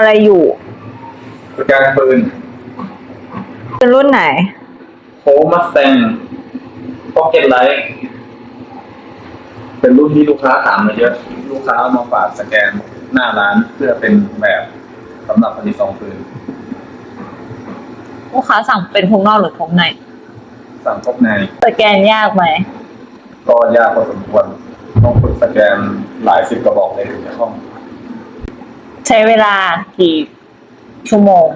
อะไรอยู่สแกนปืนเป็นรุ่นไหนโคมัสแตงพ็อกเก็ตไลท์เป็นรุ่นที่ลูกค้าถามมาเยอะ ลูกค้าเอามาฝากสแกนหน้าร้านเพื่อเป็นแบบสำหรับผลิตซองปืน ลูกค้าสั่งเป็นพกนอกหรือพกในสั่งพบในสแกนยากไหมก็ยากพอสมควร ต้องฝึกสแกนหลายสิบกระบอกเลยถึงจะคล่อง ใช้เวลากี่ชั่วโมง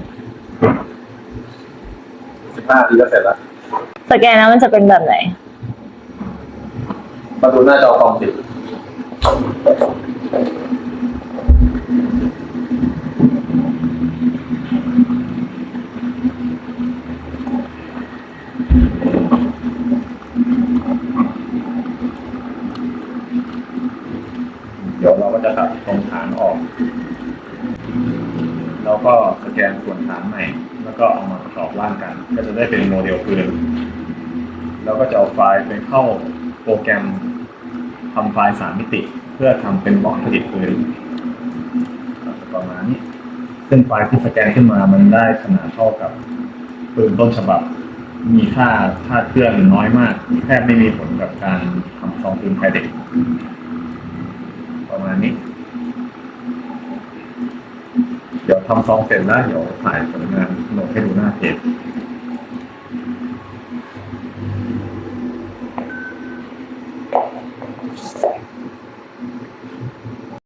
สิบห้าทีก็เสร็จแล้ว สแกนแล้วมันจะเป็นแบบไหน มาดูหน้าจอคอมสิเดี๋ยวเราก็จะตัดตรงฐานออก แล้วก็สแกนส่วนฐานใหม่ แล้วก็เอามาประกอบร่างกัน ก็จะได้เป็นโมเดลปืนแล้วก็จะเอาไฟล์ไปเข้าโปรแกรมทำไฟล์สามมิติ เพื่อทำเป็นบล็อกผลิตปืนประมาณนี้ซึ่งไฟล์ที่สแกนขึ้นมามันได้ขนาดเท่ากับปืนต้นฉบับ มีค่าค่าเคลื่อนน้อยมากแทบไม่มีผลกับการทำซองปืนภายเด็กประมาณนี้ เดี๋ยวทำซองเสร็จแล้วเดี๋ยวถ่ายผลงานลงให้ดูหน้าเพจ